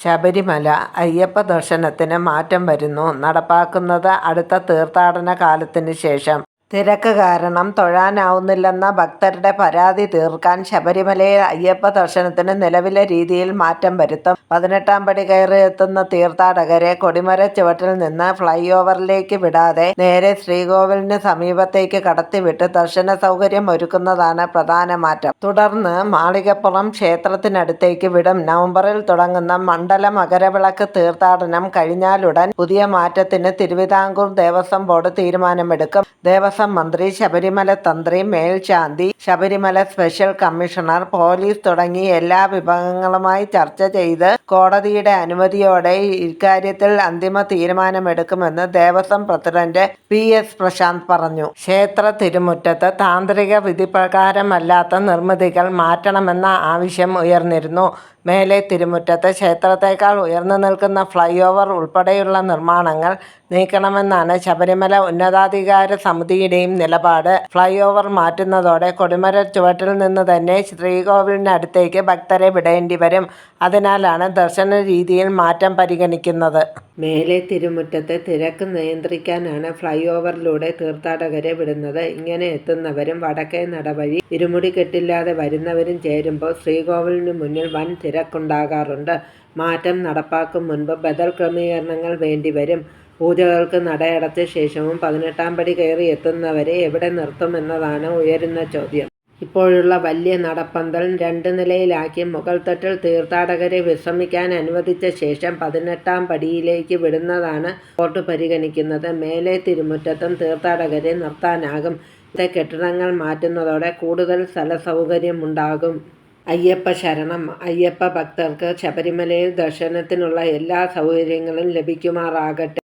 ശബരിമല അയ്യപ്പ ദർശനത്തിന് മാറ്റം വരുന്നു. നടപ്പാക്കുന്നത് അടുത്ത തീർത്ഥാടന കാലത്തിന് ശേഷം. തിരക്ക് കാരണം തൊഴാനാവുന്നില്ലെന്ന ഭക്തരുടെ പരാതി തീർക്കാൻ ശബരിമലയിൽ അയ്യപ്പ ദർശനത്തിന് നിലവിലെ രീതിയിൽ മാറ്റം വരുത്തും. പതിനെട്ടാം പടി കയറി എത്തുന്ന തീർത്ഥാടകരെ കൊടിമര ചുവട്ടിൽ നിന്ന് ഫ്ലൈ ഓവറിലേക്ക് വിടാതെ നേരെ ശ്രീകോവിലിന് സമീപത്തേക്ക് കടത്തിവിട്ട് ദർശന സൗകര്യം ഒരുക്കുന്നതാണ് പ്രധാന മാറ്റം. തുടർന്ന് മാളികപ്പുറം ക്ഷേത്രത്തിനടുത്തേക്ക് വിടും. നവംബറിൽ തുടങ്ങുന്ന മണ്ഡല മകരവിളക്ക് തീർത്ഥാടനം കഴിഞ്ഞാലുടൻ പുതിയ മാറ്റത്തിന് തിരുവിതാംകൂർ ദേവസ്വം ബോർഡ് തീരുമാനമെടുക്കും. ദേവസ്വം മന്ത്രി ശബരിമല തന്ത്രി മേൽശാന്തി ശബരിമല സ്പെഷ്യൽ കമ്മീഷണർ പോലീസ് തുടങ്ങി എല്ലാ വിഭാഗങ്ങളുമായി ചർച്ച ചെയ്ത് കോടതിയുടെ അനുമതിയോടെ ഇക്കാര്യത്തിൽ അന്തിമ തീരുമാനമെടുക്കുമെന്ന് Devaswom president P S Prasanth പറഞ്ഞു. ക്ഷേത്ര തിരുമുറ്റത്ത് താന്ത്രിക വിധിപ്രകാരമല്ലാത്ത നിർമ്മിതികൾ മാറ്റണമെന്ന ആവശ്യം ഉയർന്നിരുന്നു. മേലെ തിരുമുറ്റത്ത് ക്ഷേത്രത്തേക്കാൾ ഉയർന്നു നിൽക്കുന്ന ഫ്ലൈ ഓവർ ഉൾപ്പെടെയുള്ള നിർമ്മാണങ്ങൾ നീക്കണമെന്നാണ് ശബരിമല ഉന്നതാധികാര സമിതിയുടെയും നിലപാട്. ഫ്ലൈ ഓവർ മാറ്റുന്നതോടെ കൊടിമര ചുവട്ടിൽ നിന്ന് തന്നെ ശ്രീകോവിലിനടുത്തേക്ക് ഭക്തരെ വിടേണ്ടി വരും. അതിനാലാണ് ദർശന രീതിയിൽ മാറ്റം പരിഗണിക്കുന്നത്. മേലെ തിരുമുറ്റത്തെ തിരക്ക് നിയന്ത്രിക്കാനാണ് ഫ്ലൈ ഓവറിലൂടെ തീർത്ഥാടകരെ വിടുന്നത്. ഇങ്ങനെ എത്തുന്നവരും വടക്കേ നടവഴി ഇരുമുടി കെട്ടില്ലാതെ വരുന്നവരും ചേരുമ്പോൾ ശ്രീകോവിലിന് മുന്നിൽ വൻ തിരക്കുണ്ടാകാറുണ്ട്. മാറ്റം നടപ്പാക്കും മുൻപ് ബദൽ ക്രമീകരണങ്ങൾ വേണ്ടിവരും. പൂജകൾക്ക് നടയടച്ച ശേഷവും പതിനെട്ടാം പടി കയറി എത്തുന്നവരെ എവിടെ നിർത്തുമെന്നതാണ് ഉയരുന്ന ചോദ്യം. ഇപ്പോഴുള്ള വലിയ നടപ്പന്തൽ രണ്ട് നിലയിലാക്കി മുകൾത്തട്ടിൽ തീർത്ഥാടകരെ വിശ്രമിക്കാൻ അനുവദിച്ച ശേഷം പതിനെട്ടാം പടിയിലേക്ക് വിടുന്നതാണ് കോർട്ട് പരിഗണിക്കുന്നത്. മേലെ തിരുമുറ്റത്തും തീർത്ഥാടകരെ നിർത്താനാകും. ഇത് കെട്ടിടങ്ങൾ മാറ്റുന്നതോടെ കൂടുതൽ സ്ഥലസൗകര്യമുണ്ടാകും. അയ്യപ്പ ശരണം അയ്യപ്പ ഭക്തർക്ക് ശബരിമലയിൽ ദർശനത്തിനുള്ള എല്ലാ സൗകര്യങ്ങളും ലഭിക്കുമാറാകട്ടെ.